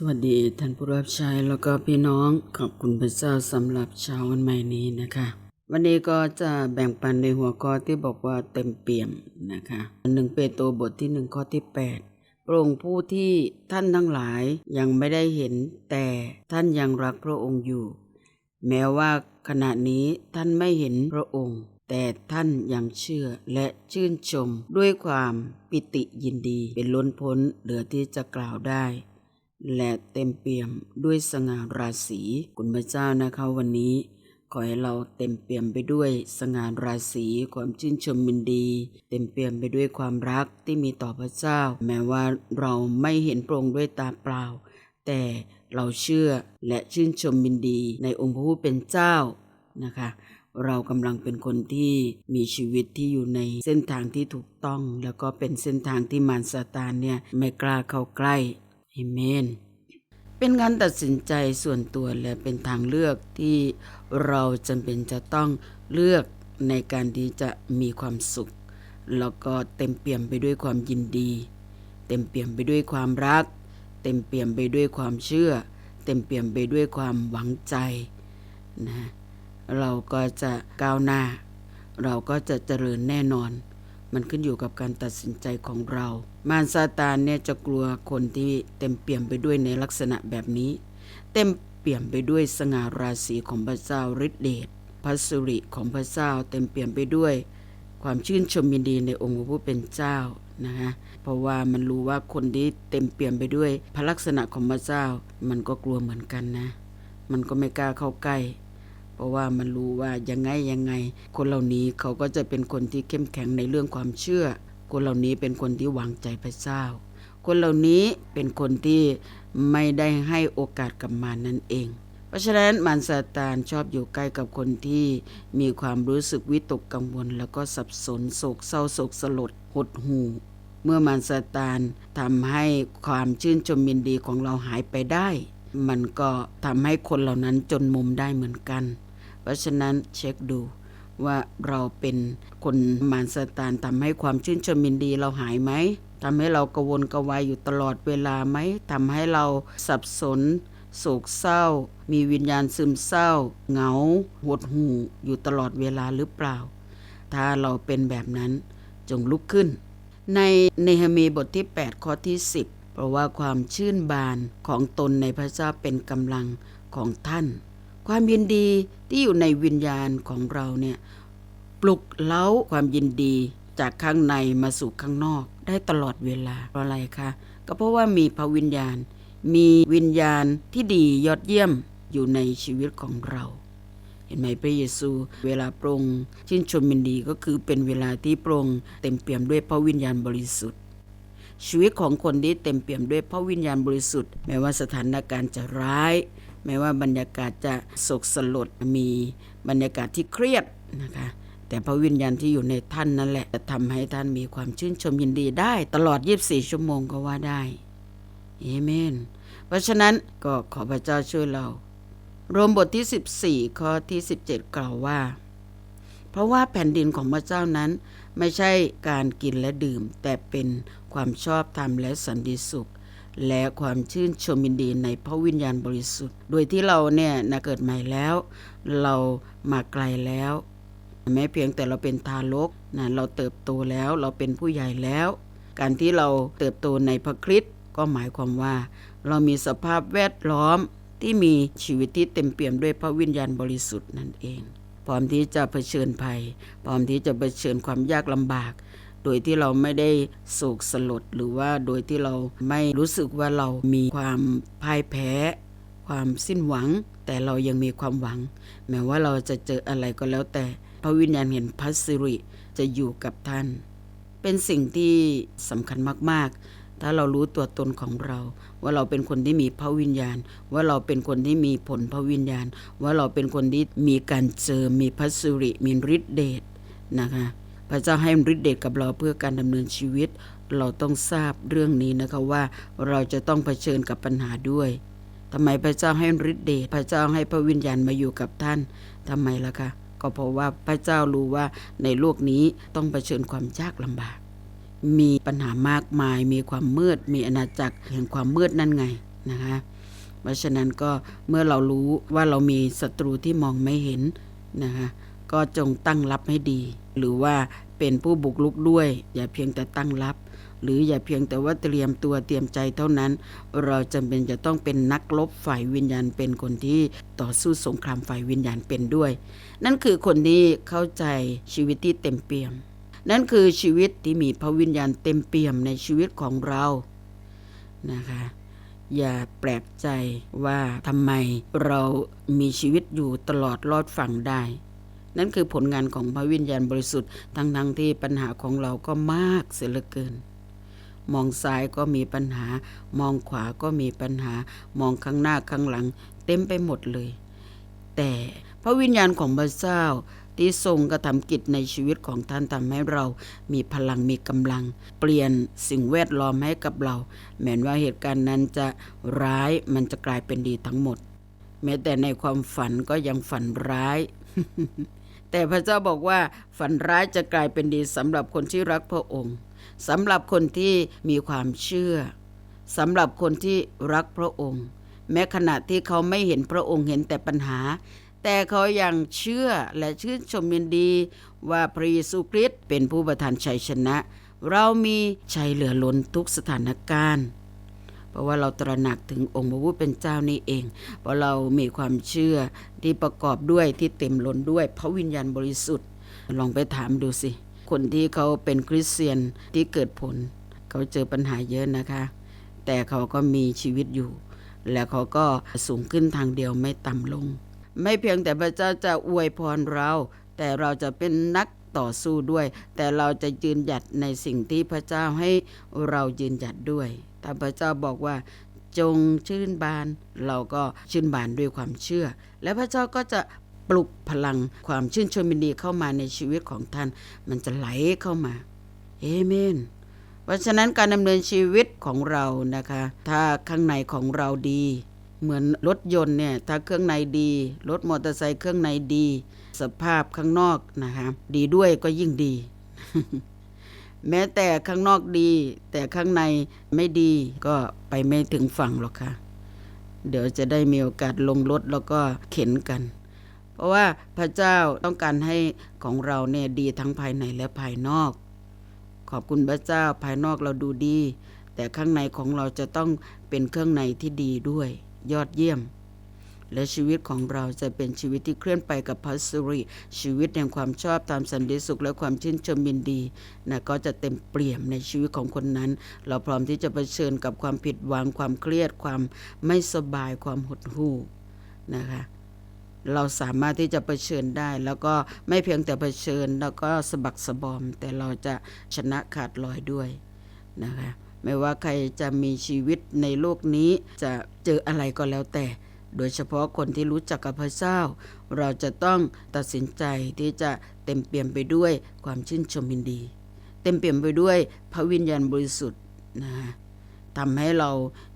สวัสดีท่านผู้รับใช้แล้วก็พี่น้องขอบคุณพระเจ้าสำหรับเช้าวันใหม่นี้นะคะ วันนี้ก็จะแบ่งปันในหัวข้อที่บอกว่าเต็มเปี่ยมนะคะหนึ่งเปโตรบทที่หนึ่งข้อที่8พระองค์ผู้ที่ท่านทั้งหลายยังไม่ได้เห็นแต่ท่านยังรักพระองค์อยู่ แม้ว่าขณะนี้ท่านไม่เห็นพระองค์ แต่ท่านยังเชื่อและชื่นชมด้วยความปิติยินดีเป็นล้นพ้นเหลือที่จะกล่าวได้ และเต็มเปี่ยมด้วยสง่าราศีคุณพระเจ้านะคะวันนี้ ขอให้เราเต็มเปี่ยมไปด้วยสง่าราศีความชื่นชมยินดี เต็มเปี่ยมไปด้วยความรักที่มีต่อพระเจ้า แม้ว่าเราไม่เห็นพระองด้วยตาเปล่า แต่เราเชื่อและชื่นชมยินดีในองค์พระผู้เป็นเจ้านะคะเรากำลังเป็นคนที่มีชีวิตที่อยู่ในเส้นทางที่ถูกต้อง แล้วก็เป็นเส้นทางที่มารซาตานเนี่ยไม่กล้าเข้าใกล้ อเมน เป็นการตัดสินใจส่วนตัวและเป็นทางเลือกที่เราจำเป็นจะต้องเลือกในการที่จะมีความสุข แล้วก็เต็มเปี่ยมไปด้วยความยินดี เต็มเปี่ยมไปด้วยความรัก เต็มเปี่ยมไปด้วยความเชื่อ เต็มเปี่ยมไปด้วยความหวังใจนะเราก็จะก้าวหน้า เราก็จะเจริญแน่นอน มันขึ้นอยู่กับการตัดสินใจของเรา มารซาตานเนี่ยจะกลัวคนที่เต็มเปี่ยมไปด้วยในลักษณะแบบนี้ เต็มเปี่ยมไปด้วยสง่าราศีของพระเจ้าฤทธิเดชพระสุริของพระเจ้าเต็มเปี่ยมไปด้วย ความชื่นชมยินดีในองค์พระผู้เป็นเจ้านะฮะเพราะว่ามันรู้ว่าคนที่เต็มเปี่ยมไปด้วย พระลักษณะของพระเจ้า มันก็กลัวเหมือนกันนะ มันก็ไม่กล้าเข้าใกล้ เพราะว่ามันรู้ว่ายังไงยังไง คนเหล่านี้เขาก็จะเป็นคนที่เข้มแข็งในเรื่องความเชื่อ คนเหล่านี้เป็นคนที่วางใจพระเจ้า คนเหล่านี้เป็นคนที่ไม่ได้ให้โอกาสกับมารนั่นเอง เพราะฉะนั้นมารซาตานชอบอยู่ใกล้กับคนที่มีความรู้สึกวิตกกังวล แล้วก็สับสนโศกเศร้าโศกสลดหดหู่เมื่อมารซาตานทำให้ความชื่นชมยินดีของเราหายไปได้ มันก็ทำให้คนเหล่านั้นจนมุมได้เหมือนกัน เพราะฉะนั้นเช็คดู ว่าเราเป็นคนมารซาตานทำให้ความชื่นชมยินดีเราหายไหมทำให้เรากวนกวายอยู่ตลอดเวลาไหมทำให้เราสับสนโศกเศร้า มีวิญญาณซึมเศร้า เหงาหดหู่อยู่ตลอดเวลาหรือเปล่า ถ้าเราเป็นแบบนั้นจงลุกขึ้น ในเนหมีบทที่ 8 ข้อที่ 10 เพราะว่าความชื่นบานของตนในพระเจ้าเป็นกำลังของท่าน ความยินดีที่อยู่ในวิญญาณของเราเนี่ยปลุกเล้าความยินดีจากข้างในมาสู่ข้างนอกได้ตลอดเวลาเพราะอะไรคะก็เพราะว่ามีพระวิญญาณ มีวิญญาณที่ดียอดเยี่ยมอยู่ในชีวิตของเรา เห็นไหมพระเยซู เวลาปรงชื่นชมยินดีก็คือเป็นเวลาที่ปรงเต็มเปี่ยมด้วยพระวิญญาณบริสุทธิ์ ชีวิตของคนที่เต็มเปี่ยมด้วยพระวิญญาณบริสุทธิ์ แม้ว่าสถานการณ์จะร้าย แม้ว่าบรรยากาศจะโศกสลดมีบรรยากาศที่เครียดนะคะ แต่พระวิญญาณที่อยู่ในท่านนั่นแหละจะทำให้ท่านมีความชื่นชมยินดีได้ ตลอด 24 ชั่วโมงก็ว่าได้เอเมน เพราะฉะนั้นก็ขอพระเจ้าช่วยเรา รวมบทที่ 14 ข้อที่ 17 กล่าวว่า เพราะว่าแผ่นดินของพระเจ้านั้น ไม่ใช่การกินและดื่ม แต่เป็นความชอบธรรมและสันติสุข และความชื่นชมยินดีในพระวิญญาณบริสุทธิ์ โดยที่เราเนี่ยนะเกิดใหม่แล้ว เรามาไกลแล้ว แม้เพียงแต่เราเป็นทารกนะเราเติบโตแล้วเราเป็นผู้ใหญ่แล้ว การที่เราเติบโตในพระคริสต์ก็หมายความว่า เรามีสภาพแวดล้อมที่มีชีวิตที่เต็มเปี่ยมด้วยพระวิญญาณบริสุทธิ์นั่นเอง พร้อมที่จะเผชิญภัย พร้อมที่จะเผชิญความยากลำบาก โดยที่เราไม่ได้โศกสลดหรือว่าโดยที่เราไม่รู้สึกว่าเรามีความพ่ายแพ้ ความสิ้นหวัง แต่เรายังมีความหวัง แม้ว่าเราจะเจออะไรก็แล้วแต่ พระวิญญาณเห็นพัสริจะอยู่กับท่าน เป็นสิ่งที่สำคัญมาก ๆ ถ้าเรารู้ตัวตนของเรา ว่าเราเป็นคนที่มีพระวิญญาณ ว่าเราเป็นคนที่มีผลพระวิญญาณ ว่าเราเป็นคนที่มีการเจอมีพัสริมีฤทธิเดชนะคะ พระเจ้าให้ฤทธิเดชกับเราเพื่อการดำเนินชีวิต เราต้องทราบเรื่องนี้นะคะว่าเราจะต้องเผชิญกับปัญหาด้วยทำไมพระเจ้าให้ฤทธิเดชพระเจ้าให้พระวิญญาณมาอยู่กับท่านทำไมล่ะคะก็เพราะว่าพระเจ้ารู้ว่าในโลกนี้ต้องเผชิญความยากลำบาก มีปัญหามากมาย มีความมืด มีอาณาจักรแห่งความมืดนั่นไงนะคะเพราะฉะนั้นก็เมื่อเรารู้ว่าเรามีศัตรูที่มองไม่เห็นนะคะก็จงตั้งรับให้ดี หรือว่าเป็นผู้บุกลุกด้วย อย่าเพียงแต่ตั้งรับ หรืออย่าเพียงแต่ว่าเตรียมตัวเตรียมใจเท่านั้น เราจำเป็นจะต้องเป็นนักรบฝ่ายวิญญาณเป็นคนที่ต่อสู้สงครามฝ่ายวิญญาณเป็นด้วย นั่นคือคนที่เข้าใจชีวิตที่เต็มเปี่ยม นั่นคือชีวิตที่มีพระวิญญาณเต็มเปี่ยมในชีวิตของเรานะคะอย่าแปลกใจว่าทำไมเรามีชีวิตอยู่ตลอดรอดฝั่งได้ นั่นคือผลงานของพระวิญญาณบริสุทธิ์ทั้งทั้งๆที่ปัญหาของเราก็มากเสียเหลือเกิน มองซ้ายก็มีปัญหา มองขวาก็มีปัญหา มองข้างหน้าข้างหลัง เต็มไปหมดเลย แต่พระวิญญาณของพระเจ้าที่ทรงกระทำกิจในชีวิตของท่านทำให้เรามีพลังมีกำลัง เปลี่ยนสิ่งแวดล้อมให้กับเรา แม้ว่าเหตุการณ์นั้นจะร้ายมันจะกลายเป็นดีทั้งหมด แม้แต่ในความฝันก็ยังฝันร้าย แต่พระเจ้าบอกว่าฝันร้ายจะกลายเป็นดีสำหรับคนที่รักพระองค์สำหรับคนที่มีความเชื่อสำหรับคนที่รักพระองค์ แม้ขณะที่เขาไม่เห็นพระองค์เห็นแต่ปัญหา แต่เขายังเชื่อและชื่นชมยินดี ว่าพระเยซูคริสต์เป็นผู้ประทานชัยชนะ เรามีชัยเหลือล้นทุกสถานการณ์ เพราะว่าเราตระหนักถึงองค์พระผู้เป็นเจ้านี่เอง เพราะเรามีความเชื่อที่ประกอบด้วยที่เต็มล้นด้วยพระวิญญาณบริสุทธิ์ ลองไปถามดูสิ คนที่เขาเป็นคริสเตียนที่เกิดผล เขาเจอปัญหาเยอะนะคะ แต่เขาก็มีชีวิตอยู่ และเขาก็สูงขึ้นทางเดียวไม่ต่ำลง ไม่เพียงแต่พระเจ้าจะอวยพรเรา แต่เราจะเป็นนักต่อสู้ด้วย แต่เราจะยืนหยัดในสิ่งที่พระเจ้าให้เรายืนหยัดด้วย ถ้าพระเจ้าบอกว่าจงชื่นบาน เราก็ชื่นบานด้วยความเชื่อ และพระเจ้าก็จะปลุกพลังความชื่นชมยินดีเข้ามาในชีวิตของท่าน มันจะไหลเข้ามาเอเมนเพราะฉะนั้นการดำเนินชีวิตของเรานะคะ ถ้าข้างในของเราดี เหมือนรถยนต์เนี่ยถ้าเครื่องในดีรถมอเตอร์ไซค์เครื่องในดี สภาพข้างนอกนะคะดีด้วยก็ยิ่งดี แม้แต่ข้างนอกดี แต่ข้างในไม่ดีก็ไปไม่ถึงฝั่งหรอกค่ะ เดี๋ยวจะได้มีโอกาสลงรถแล้วก็เข็นกัน เพราะว่าพระเจ้าต้องการให้ของเราเนี่ยดีทั้งภายในและภายนอก ขอบคุณพระเจ้าภายนอกเราดูดี แต่ข้างในของเราจะต้องเป็นเครื่องในที่ดีด้วย ยอดเยี่ยม และชีวิตของเราจะเป็นชีวิตที่เคลื่อนไปกับพัสริ ชีวิตแห่งความชอบตามสันติสุขและความชื่นชมยินดีนะก็จะเต็มเปี่ยมในชีวิตของคนนั้น เราพร้อมที่จะเผชิญกับความผิดหวังความเครียดความไม่สบายความหดหู่นะคะเราสามารถที่จะเผชิญได้ แล้วก็ไม่เพียงแต่เผชิญแล้วก็สะบักสะบอม แต่เราจะชนะขาดลอยด้วยนะคะไม่ว่าใครจะมีชีวิตในโลกนี้จะเจออะไรก็แล้วแต่ โดยเฉพาะคนที่รู้จักกับพระเจ้า เราจะต้องตัดสินใจที่จะเต็มเปี่ยมไปด้วยความชื่นชมยินดี เต็มเปี่ยมไปด้วยพระวิญญาณบริสุทธิ์นะคะทำให้เรา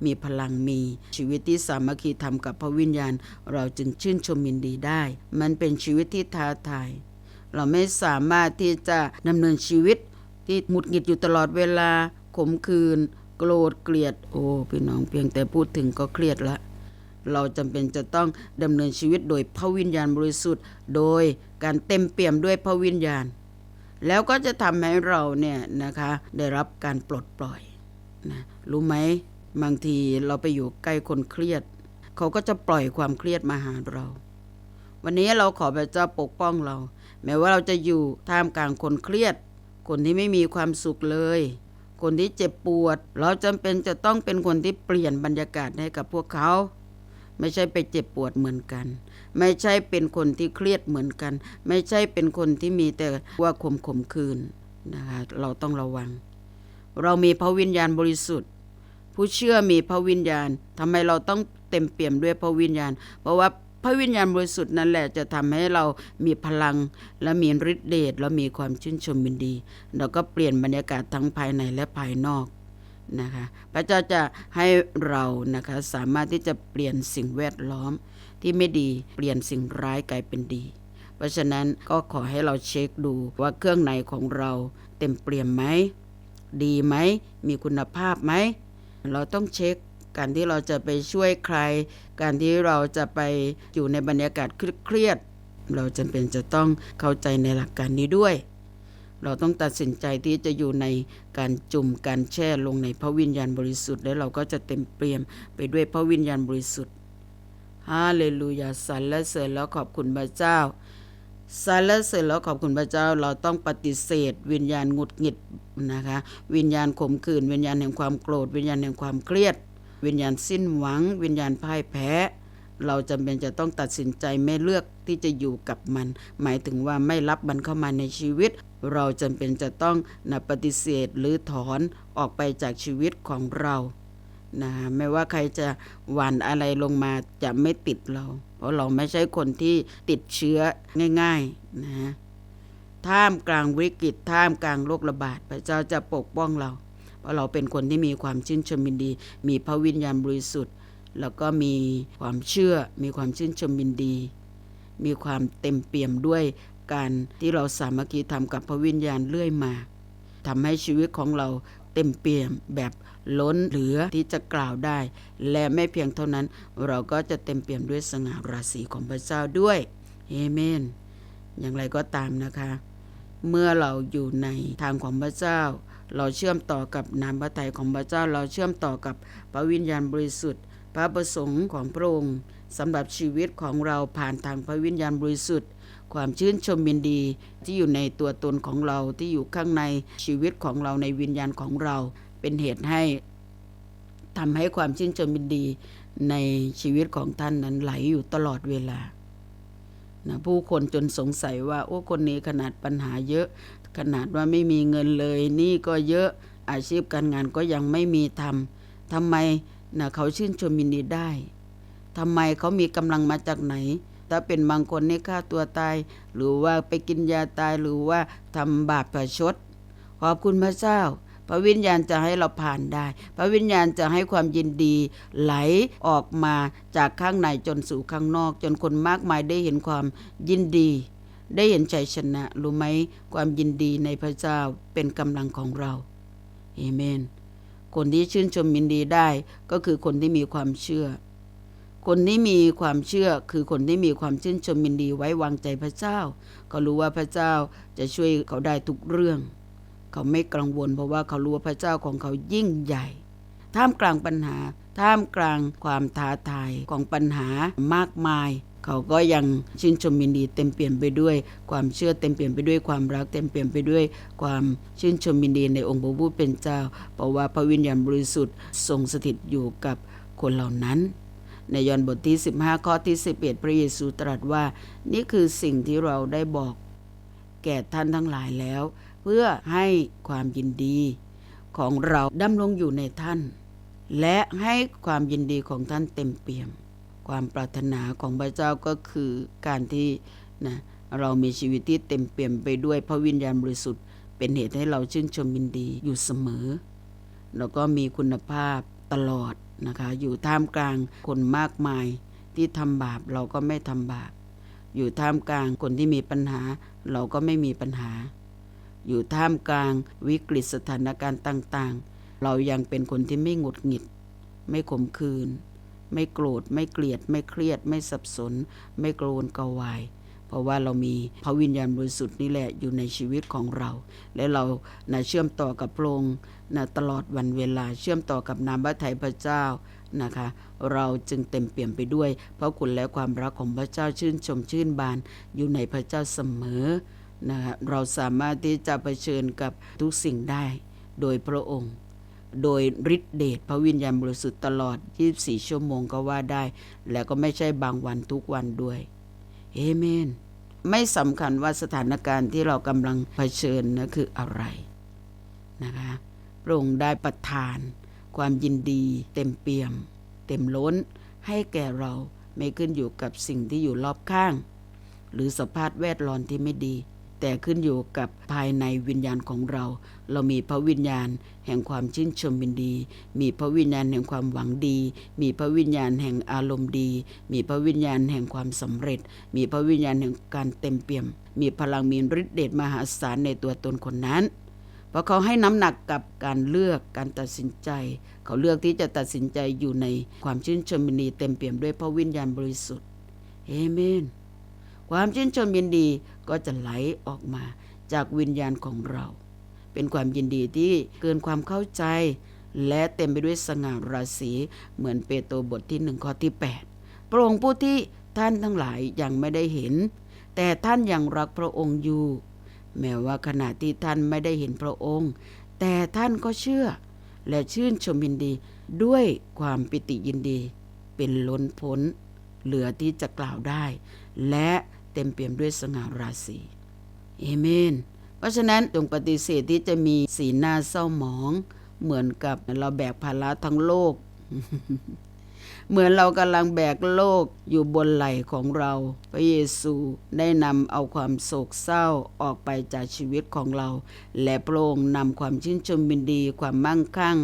มีพลังมีชีวิตที่สามัคคีทำกับพระวิญญาณ เราจึงชื่นชมยินดีได้ มันเป็นชีวิตที่ท้าทาย เราไม่สามารถที่จะดำเนินชีวิตที่หงุดหงิดอยู่ตลอดเวลาขมคืนโกรธเกลียด โอ้พี่น้องเพียงแต่พูดถึงก็เครียดละ เราจำเป็นจะต้องดำเนินชีวิตโดยพระวิญญาณบริสุทธิ์ โดยการเต็มเปี่ยมด้วยพระวิญญาณ แล้วก็จะทำให้เราเนี่ยนะคะได้รับการปลดปล่อยนะรู้ไหมบางทีเราไปอยู่ใกล้คนเครียด เขาก็จะปล่อยความเครียดมาหาเรา วันนี้เราขอพระเจ้าปกป้องเรา แม้ว่าเราจะอยู่ท่ามกลางคนเครียด คนที่ไม่มีความสุขเลย คนที่เจ็บปวด เราจำเป็นจะต้องเป็นคนที่เปลี่ยนบรรยากาศให้กับพวกเขา ไม่ใช่ไปเจ็บปวดเหมือนกัน ไม่ใช่เป็นคนที่เครียดเหมือนกัน ไม่ใช่เป็นคนที่มีแต่ว่าข่มข่มคืนนะคะเราต้องระวัง เรามีพระวิญญาณบริสุทธิ์ ผู้เชื่อมีพระวิญญาณทำไมเราต้องเต็มเปี่ยมด้วยพระวิญญาณ เพราะว่าพระวิญญาณบริสุทธิ์นั่นแหละจะทำให้เรามีพลังและมีฤทธิเดชและมีความชื่นชมยินดี เราก็เปลี่ยนบรรยากาศทั้งภายในและภายนอก นะคะ พระเจ้าจะให้เรานะคะสามารถที่จะเปลี่ยนสิ่งแวดล้อมที่ไม่ดีเปลี่ยนสิ่งร้ายกลายเป็นดี เพราะฉะนั้นก็ขอให้เราเช็คดูว่าเครื่องในของเราเต็มเปลี่ยมไหมดีไหมมีคุณภาพไหมเราต้องเช็คการที่เราจะไปช่วยใคร การที่เราจะไปอยู่ในบรรยากาศเครียดเราจำเป็นจะต้องเข้าใจในหลักการนี้ด้วย เราต้องตัดสินใจที่จะอยู่ในการจุ่มการแช่ลงในพระวิญญาณบริสุทธิ์และเราก็จะเต็มเปี่ยมไปด้วยพระวิญญาณบริสุทธิ์ฮาเลลูยาสรรเสริญแล้วขอบคุณพระเจ้าสรรเสริญแล้วขอบคุณพระเจ้า เราต้องปฏิเสธ วิญญาณหงุดหงิดนะคะ วิญญาณขมขื่นวิญญาณแห่งความโกรธ วิญญาณแห่งความเครียด วิญญาณสิ้นหวัง วิญญาณพ่ายแพ้ เราจำเป็นจะต้องตัดสินใจไม่เลือกที่จะอยู่กับมัน หมายถึงว่าไม่รับมันเข้ามาในชีวิต เราจำเป็นจะต้องนะปฏิเสธหรือถอนออกไปจากชีวิตของเรานะไม่ว่าใครจะหว่านอะไรลงมาจะไม่ติดเรา เพราะเราไม่ใช่คนที่ติดเชื้อง่ายๆนะท่ามกลางวิกฤตท่ามกลางโรคระบาด พระเจ้าจะปกป้องเรา เพราะเราเป็นคนที่มีความชื่นชมยินดี มีพระวิญญาณบริสุทธิ์ แล้วก็มีความเชื่อ มีความชื่นชมยินดี มีความเต็มเปี่ยมด้วยการที่เราสามัคคีทำกับพระวิญญาณเรื่อยมาทำให้ชีวิตของเราเต็มเปี่ยมแบบล้นเหลือที่จะกล่าวได้ และไม่เพียงเท่านั้นเราก็จะเต็มเปี่ยมด้วยสง่าราศีของพระเจ้าด้วยเอเมน อย่างไรก็ตามนะคะ เมื่อเราอยู่ในทางของพระเจ้า เราเชื่อมต่อกับนามพระทัยของพระเจ้า เราเชื่อมต่อกับพระวิญญาณบริสุทธิ์ พระประสงค์ของพระองค์สำหรับชีวิตของเราผ่านทางพระวิญญาณบริสุทธิ์ ความชื่นชมยินดีที่อยู่ในตัวตนของเราที่อยู่ข้างในชีวิตของเราในวิญญาณของเรา เป็นเหตุให้ทำให้ความชื่นชมยินดีในชีวิตของท่านนั้นไหลอยู่ตลอดเวลานะผู้คนจนสงสัยว่า โอ้คนนี้ขนาดปัญหาเยอะ ขนาดว่าไม่มีเงินเลย นี่ก็เยอะอาชีพการงานก็ยังไม่มีทำทำไม นะเขาชื่นชมยินดีได้ทำไมเขามีกำลังมาจากไหน ถ้าเป็นบางคนนี่ฆ่าตัวตาย หรือว่าไปกินยาตายหรือว่าทำบาปประชด ขอบคุณพระเจ้า พระวิญญาณจะให้เราผ่านได้ พระวิญญาณจะให้ความยินดีไหลออกมาจากข้างในจนสู่ข้างนอก จนคนมากมายได้เห็นความยินดี ได้เห็นชัยชนะ รู้ไหมความยินดีในพระเจ้าเป็นกำลังของเราเอเมน คนที่ชื่นชมยินดีได้ก็คือคนที่มีความเชื่อ คนที่มีความเชื่อคือคนที่มีความชื่นชมยินดีไว้วางใจพระเจ้า เขารู้ว่าพระเจ้าจะช่วยเขาได้ทุกเรื่อง เขาไม่กังวลเพราะว่าเขารู้ว่าพระเจ้าของเขายิ่งใหญ่ ท่ามกลางปัญหา ท่ามกลางความท้าทายของปัญหามากมาย เขาก็ยังชื่นชมยินดีเต็มเปลี่ยนไปด้วย ความเชื่อเต็มเปลี่ยนไปด้วยความรักเต็มเปลี่ยนไปด้วย ความชื่นชมยินดีในองค์พระผู้เป็นเจ้า เพราะว่าพระวิญญาณบริสุทธิ์ทรงสถิตอยู่กับคนเหล่านั้นในยอห์นบทที่ 15 ข้อที่ 11 พระเยซูตรัสว่า นี่คือสิ่งที่เราได้บอก แก่ท่านทั้งหลายแล้ว เพื่อให้ความยินดีของเราดำรงอยู่ในท่าน และให้ความยินดีของท่านเต็มเปี่ยม ความปรารถนาของพระเจ้าก็คือการที่นะเรามีชีวิตที่เต็มเปี่ยมไปด้วยพระวิญญาณบริสุทธิ์ เป็นเหตุให้เราชื่นชมยินดีอยู่เสมอ แล้วก็มีคุณภาพตลอดนะคะอยู่ท่ามกลางคนมากมายที่ทำบาปเราก็ไม่ทำบาป อยู่ท่ามกลางคนที่มีปัญหา เราก็ไม่มีปัญหา อยู่ท่ามกลางวิกฤตสถานการณ์ต่าง ๆ เรายังเป็นคนที่ไม่หงุดหงิด ไม่ขมขื่นไม่โกรธ ไม่เกลียด ไม่เครียด ไม่สับสน ไม่โกรนกระวาย เพราะว่าเรามีพระวิญญาณบริสุทธิ์นี่แหละอยู่ในชีวิตของเรา และเรานะเชื่อมต่อกับพระองค์นะตลอดวันเวลาเชื่อมต่อกับนามพระทัยพระเจ้านะคะ เราจึงเต็มเปี่ยมไปด้วยพระคุณและความรักของพระเจ้าชื่นชมชื่นบานอยู่ในพระเจ้าเสมอนะคะเราสามารถที่จะเผชิญกับทุกสิ่งได้ โดยพระองค์ โดยฤทธิเดชพระวิญญาณบริสุทธิ์ตลอด 24 ชั่วโมงก็ว่าได้ และก็ไม่ใช่บางวันทุกวันด้วย เอเมน ไม่สำคัญว่าสถานการณ์ที่เรากำลังเผชิญนะคืออะไรนะคะพระองค์ได้ประทาน ความยินดีเต็มเปี่ยม เต็มล้น ให้แก่เราไม่ขึ้นอยู่กับสิ่งที่อยู่รอบข้าง หรือสภาพแวดล้อมที่ไม่ดี แต่ขึ้นอยู่กับภายในวิญญาณของเรา เรามีพระวิญญาณแห่งความชื่นชมยินดี มีพระวิญญาณแห่งความหวังดี มีพระวิญญาณแห่งอารมณ์ดี มีพระวิญญาณแห่งความสำเร็จ มีพระวิญญาณแห่งการเต็มเปี่ยม มีพลังมีฤทธิ์เดชมหาศาลในตัวตนคนนั้นเพราะเขาให้น้ำหนักกับการเลือกการตัดสินใจ เขาเลือกที่จะตัดสินใจอยู่ในความชื่นชมยินดีเต็มเปี่ยมด้วยพระวิญญาณบริสุทธิ์เอเมน ความชื่นชมยินดีก็จะไหลออกมาจากวิญญาณของเรา เป็นความยินดีที่เกินความเข้าใจ และเต็มไปด้วยสง่าราศีเหมือนเปโตรบทที่หนึ่งข้อที่ 8 พระองค์ผู้ที่ท่านทั้งหลายยังไม่ได้เห็น แต่ท่านยังรักพระองค์อยู่ แม้ว่าขณะที่ท่านไม่ได้เห็นพระองค์ แต่ท่านก็เชื่อ และชื่นชมยินดีด้วยความปิติยินดี เป็นล้นพ้น เหลือที่จะกล่าวได้ และ เต็มเปี่ยมด้วยสง่าราศีเอเมน เพราะฉะนั้นจงปฏิเสธที่จะมีสีหน้าเศร้าหมอง เหมือนกับเราแบกภาระทั้งโลก เหมือนเรากำลังแบกโลกอยู่บนไหล่ของเรา พระเยซูได้นำเอาความโศกเศร้าออกไปจากชีวิตของเรา และพระองค์นำความชื่นชมยินดีความมั่งคั่ง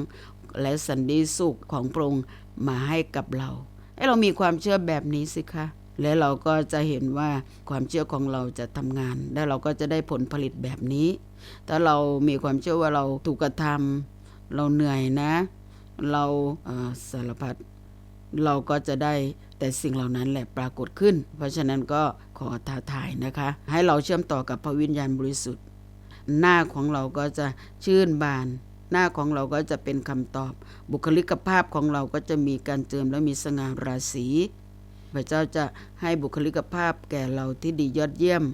และสันติสุขของพระองค์มาให้กับเราให้เรามีความเชื่อแบบนี้สิคะ และเราก็จะเห็นว่าความเชื่อของเราจะทำงาน และเราก็จะได้ผลผลิตแบบนี้ ถ้าเรามีความเชื่อว่าเราถูกกระทำเราเหนื่อยนะ เราเสารพัดเราก็จะได้แต่สิ่งเหล่านั้นแหละปรากฏขึ้น เพราะฉะนั้นก็ขอท้าทายนะคะ ให้เราเชื่อมต่อกับพระวิญญาณบริสุทธิ์ หน้าของเราก็จะชื่นบาน หน้าของเราก็จะเป็นคำตอบ บุคลิกภาพของเราก็จะมีการเจิมและมีสง่าราศี พระเจ้าจะให้บุคลิกภาพแก่เราที่ดียอดเยี่ยม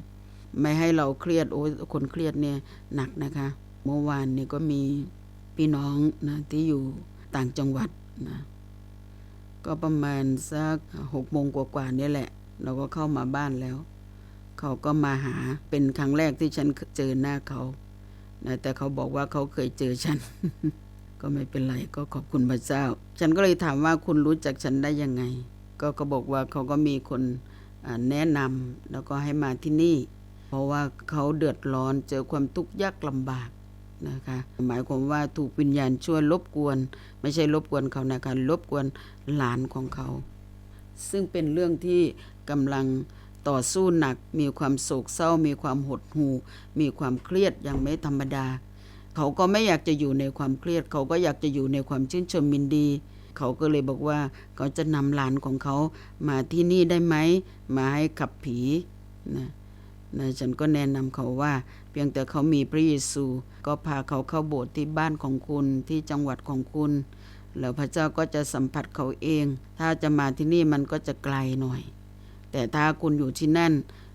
ไม่ให้เราเครียดโอ้ยคนเครียดเนี่ยหนักนะคะ เมื่อวานนี้ก็มีพี่น้องนะที่อยู่ต่างจังหวัดนะก็ประมาณสักหกโมงกว่าๆนี่แหละ เราก็เข้ามาบ้านแล้ว เขาก็มาหาเป็นครั้งแรกที่ฉันเจอหน้าเขานะแต่เขาบอกว่าเขาเคยเจอฉัน ก็ไม่เป็นไรก็ขอบคุณพระเจ้า ฉันก็เลยถามว่าคุณรู้จักฉันได้ยังไง ก็บอกว่าเขาก็มีคนแนะนำแล้วก็ให้มาที่นี่ เพราะว่าเขาเดือดร้อนเจอความทุกข์ยากลำบากนะคะหมายความว่าถูกวิญญาณช่วยรบกวน ไม่ใช่รบกวนเขานะคะรบกวนหลานของเขา ซึ่งเป็นเรื่องที่กำลังต่อสู้หนัก มีความโศกเศร้า มีความหดหู่มีความเครียดอย่างไม่ธรรมดา เขาก็ไม่อยากจะอยู่ในความเครียด เขาก็อยากจะอยู่ในความชื่นชมยินดี เขาก็เลยบอกว่าเขาจะนำหลานของเขามาที่นี่ได้ไหมมาให้ขับผีนะนะฉันก็แนะนำเขาว่า เพียงแต่เขามีพระเยซู ก็พาเขาเข้าโบสถ์ที่บ้านของคุณที่จังหวัดของคุณแล้วพระเจ้าก็จะสัมผัสเขาเอง ถ้าจะมาที่นี่มันก็จะไกลหน่อย แต่ถ้าคุณอยู่ที่นั่น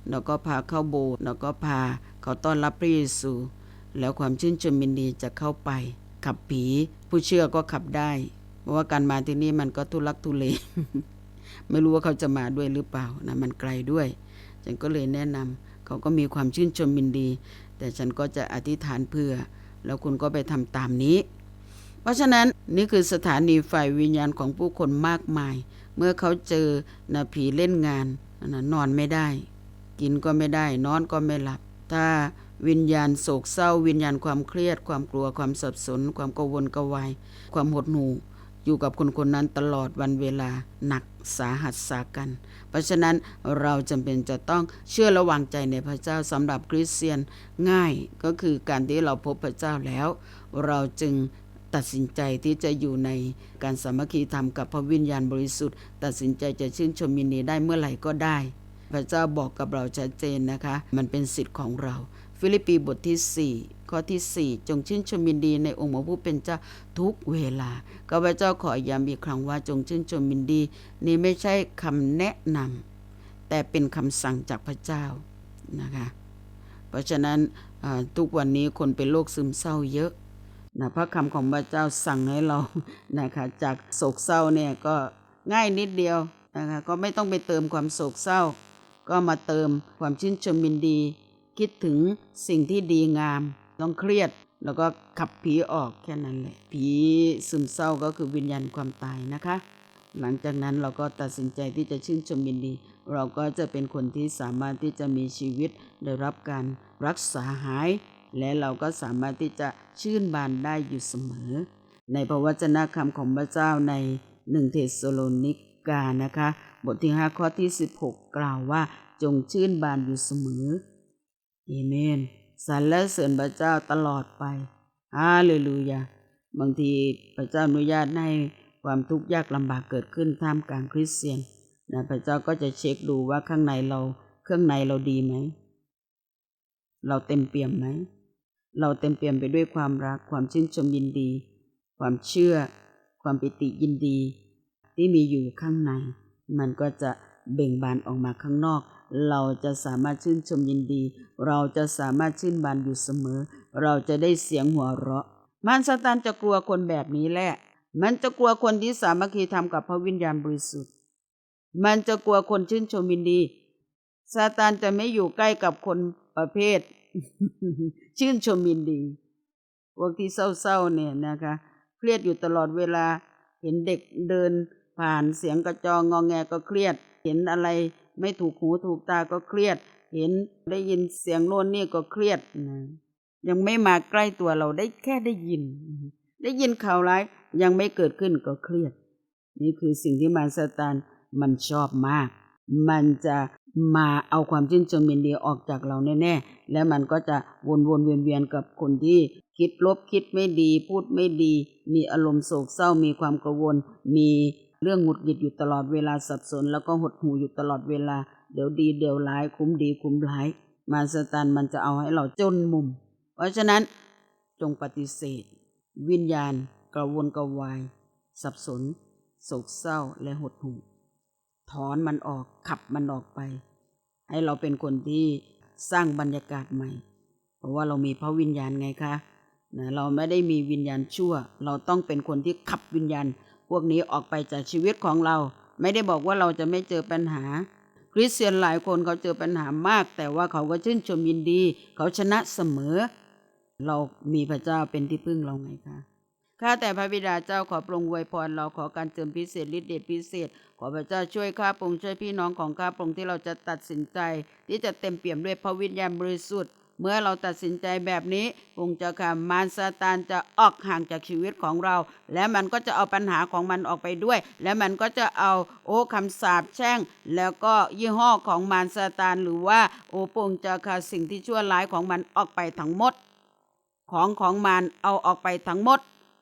เราก็พาเข้าโบสถ์เราก็พาเขาต้อนรับพระเยซู แล้วความชื่นชมยินดีจะเข้าไป ขับผี ผู้เชื่อก็ขับได้ เพราะว่าการมาที่นี่มันก็ทุลักทุเลไม่รู้ว่าเขาจะมาด้วยหรือเปล่านะมันไกลด้วย ฉันก็เลยแนะนำเขาก็มีความชื่นชมยินดี แต่ฉันก็จะอธิษฐานเพื่อ แล้วคุณก็ไปทำตามนี้ เพราะฉะนั้นนี่คือสถานีฝ่ายวิญญาณของผู้คนมากมาย เมื่อเขาเจอนะผีเล่นงานนะนอนไม่ได้ กินก็ไม่ได้ นอนก็ไม่หลับ ถ้าวิญญาณโศกเศร้า วิญญาณความเครียด ความกลัวความสับสน ความกังวลกวาย ความหดหู่ อยู่กับคนคนนั้นตลอดวันเวลาหนักสาหัสสากัน เพราะฉะนั้นเราจำเป็นจะต้องเชื่อและวางใจในพระเจ้าสำหรับคริสเตียนง่ายก็คือการที่เราพบพระเจ้าแล้ว เราจึงตัดสินใจที่จะอยู่ในการสามัคคีธรรมกับพระวิญญาณบริสุทธิ์ ตัดสินใจจะชื่นชมยินดีได้เมื่อไหร่ก็ได้ พระเจ้าบอกกับเราชัดเจนนะคะ มันเป็นสิทธิ์ของเรา ฟิลิปปีบทที่ 4 ข้อที่ 4 จงชื่นชมยินดีในองค์พระผู้เป็นเจ้าทุกเวลาข้าพเจ้าขอย้ำอีกครั้งว่าจงชื่นชมยินดี นี่ไม่ใช่คำแนะนำแต่เป็นคำสั่งจากพระเจ้านะคะเพราะฉะนั้นทุกวันนี้คนเป็นโรคซึมเศร้าเยอะนะพระคำของพระเจ้าสั่งให้เรานะคะจากโศกเศร้าเนี่ยก็ง่ายนิดเดียวนะคะก็ไม่ต้องไปเติมความโศกเศร้า ก็มาเติมความชื่นชมยินดี คิดถึงสิ่งที่ดีงาม ต้องเครียดแล้วก็ขับผีออกแค่นั้นแหละผีซึมเศร้าก็คือวิญญาณความตายนะคะ หลังจากนั้นเราก็ตัดสินใจที่จะชื่นชมยินดี เราก็จะเป็นคนที่สามารถที่จะมีชีวิตได้รับการรักษาหาย และเราก็สามารถที่จะชื่นบานได้อยู่เสมอ ในพระวจนะคำของพระเจ้าในหนึ่งเทสโลนิกานะคะ บทที่ 5 ข้อที่ 16 กล่าวว่าจงชื่นบานอยู่เสมอเอเมน สรรและเสริญพระเจ้าตลอดไปฮาเลลูยา บางทีพระเจ้าอนุญาตให้ความทุกข์ยากลำบากเกิดขึ้นท่ามกลางคริสเตียนนะพระเจ้าก็จะเช็คดูว่าข้างในเราเครื่องในเราดีไหม เราเต็มเปี่ยมไหม เราเต็มเปี่ยมไปด้วยความรักความชื่นชมยินดี ความเชื่อ ความปิติยินดี ที่มีอยู่ข้างใน มันก็จะเบ่งบานออกมาข้างนอก เราจะสามารถชื่นชมยินดี เราจะสามารถชื่นบานอยู่เสมอ เราจะได้เสียงหัวเราะ มารซาตานจะกลัวคนแบบนี้แหละ มันจะกลัวคนที่สามัคคีทำกับพระวิญญาณบริสุทธิ์ มันจะกลัวคนชื่นชมยินดีซาตานจะไม่อยู่ใกล้กับคนประเภท ชื่นชมยินดีพวกที่เศร้าๆเนี่ยนะคะ เครียดอยู่ตลอดเวลา เห็นเด็กเดินผ่านเสียงกระจองงองแงก็เครียด เห็นอะไร ไม่ถูกหูถูกตาก็เครียด เห็นได้ยินเสียงโน่นนี่ก็เครียดนะยังไม่มาใกล้ตัวเราได้แค่ได้ยิน ได้ยินข่าวร้ายยังไม่เกิดขึ้นก็เครียด นี่คือสิ่งที่มารซาตานมันชอบมาก มันจะมาเอาความชื่นชมยินดีออกจากเราแน่ๆ และมันก็จะวนวนๆเวียนเวียนๆกับคนที่คิดลบคิดไม่ดี พูดไม่ดี มีอารมณ์โศกเศร้ามีความกังวล มี เรื่องหงุดหงิดอยู่ตลอดเวลาสับสน แล้วก็หดหูอยู่ตลอดเวลา เดี๋ยวดีเดี๋ยวร้ายคุ้มดีคุ้มร้าย มารซาตานมันจะเอาให้เราจนมุม เพราะฉะนั้นจงปฏิเสธ วิญญาณกระวนกระวาย สับสน โศกเศร้าและหดหู่ถอนมันออกขับมันออกไป ให้เราเป็นคนที่สร้างบรรยากาศใหม่ เพราะว่าเรามีพระวิญญาณไงคะนะเราไม่ได้มีวิญญาณชั่ว เราต้องเป็นคนที่ขับวิญญาณ พวกนี้ออกไปจากชีวิตของเรา ไม่ได้บอกว่าเราจะไม่เจอปัญหา คริสเตียนหลายคนเขาเจอปัญหามาก แต่ว่าเขาก็ชื่นชมยินดี เขาชนะเสมอ เรามีพระเจ้าเป็นที่พึ่งเราไงคะข้าแต่พระบิดาเจ้าขอปรงอวยพรเราขอการเจิมพิเศษฤทธิ์เดชพิเศษ ขอพระเจ้าช่วยข้าปรงช่วยพี่น้องของข้าปรงที่เราจะตัดสินใจ ที่จะเต็มเปี่ยมด้วยพระวิญญาณบริสุทธิ์ เมื่อเราตัดสินใจแบบนี้ปงเจ้าค่ะมารซาตานจะออกห่างจากชีวิตของเรา และมันก็จะเอาปัญหาของมันออกไปด้วย และมันก็จะเอาโอ้คำสาปแช่ง แล้วก็ยี่ห้อของมารซาตานหรือว่าโอ้ปงเจ้าค่ะสิ่งที่ชั่วร้ายของมันออกไปทั้งหมด ของของมันเอาออกไปทั้งหมด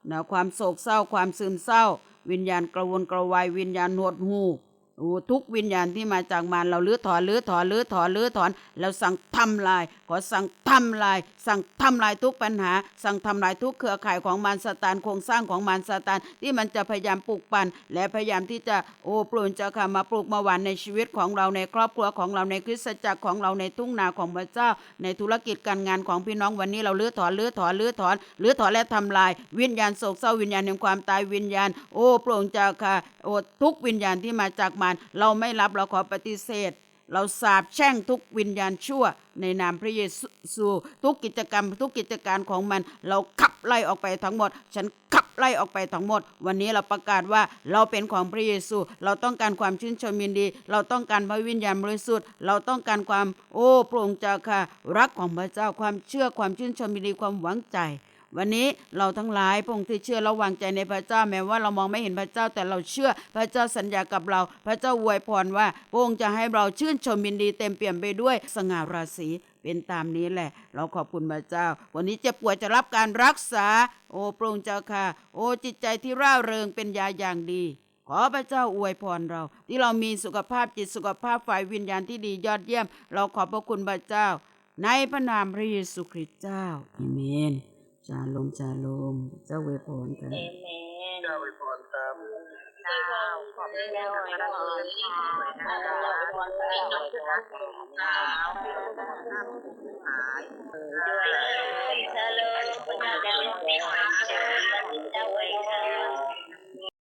นะความโศกเศร้าความซึมเศร้า วิญญาณกระวนกระวายวิญญาณหดหู่ โอ้ทุกวิญญาณที่มาจากมารเราลื้อถอนลื้อถอนลื้อถอนลื้อถอนแล้วสั่งทำลาย ขอสั่งทำลาย สั่งทำลายทุกปัญหา สั่งทำลายทุกเครือข่ายของมารซาตานโครงสร้างของมารซาตานที่มันจะพยายามปลูกปั่นและพยายามที่จะโอ้ปลุนเจ้าค่ะมาปลูกมาหวานในชีวิตของเราในครอบครัวของเราในคริสตจักรของเราในทุ่งนาของพระเจ้า ในธุรกิจการงานของพี่น้องวันนี้เราลื้อถอนลื้อถอนลื้อถอนลื้อถอนและทำลาย วิญญาณโศกเศร้าวิญญาณแห่งความตายวิญญาณ โอ้โปร่งเจ้าค่ะโอ้ทุกวิญญาณที่มาจากมารเราไม่รับเราขอปฏิเสธ เราสาบแช่งทุกวิญญาณชั่ว ในนามพระเยซู ทุกกิจกรรม ทุกกิจการของมัน เราขับไล่ออกไปทั้งหมด ฉันขับไล่ออกไปทั้งหมด วันนี้เราประกาศว่าเราเป็นของพระเยซู เราต้องการความชื่นชมยินดี เราต้องการพระวิญญาณบริสุทธิ์ เราต้องการความโอ้โปร่งเจ้าค่ะ รักของพระเจ้าความเชื่อความชื่นชมยินดีความหวังใจ วันนี้เราทั้งหลายพงค์ที่เชื่อและวางใจในพระเจ้าแม้ว่าเรามองไม่เห็นพระเจ้าแต่เราเชื่อพระเจ้าสัญญากับเรา พระเจ้าอวยพรว่าพระองค์จะให้เราชื่นชมยินดีเต็มเปี่ยมไปด้วยสง่าราศีเป็นตามนี้แหละ เราขอบคุณพระเจ้า วันนี้เจ็บป่วยจะรับการรักษา โอ้พระองค์เจ้าค่ะ โอ้จิตใจที่ร่าเริงเป็นยาอย่างดีขอพระเจ้าอวยพรเรา ที่เรามีสุขภาพจิตสุขภาพฝ่ายวิญญาณที่ดียอดเยี่ยม เราขอบพระคุณพระเจ้า ในพระนามพระเยซูคริสต์เจ้าอาเมน จาลมจาลมเจ้าเวพรกันเจ้าเวพรครับเจ้าขอบคุณเจ้าเวพรค่ะเจ้าเวพรค่ะเจ้าเวพรค่ะหายเจ้าเลยเจ้าเลยเจ้าเวพรเจ้าเวพร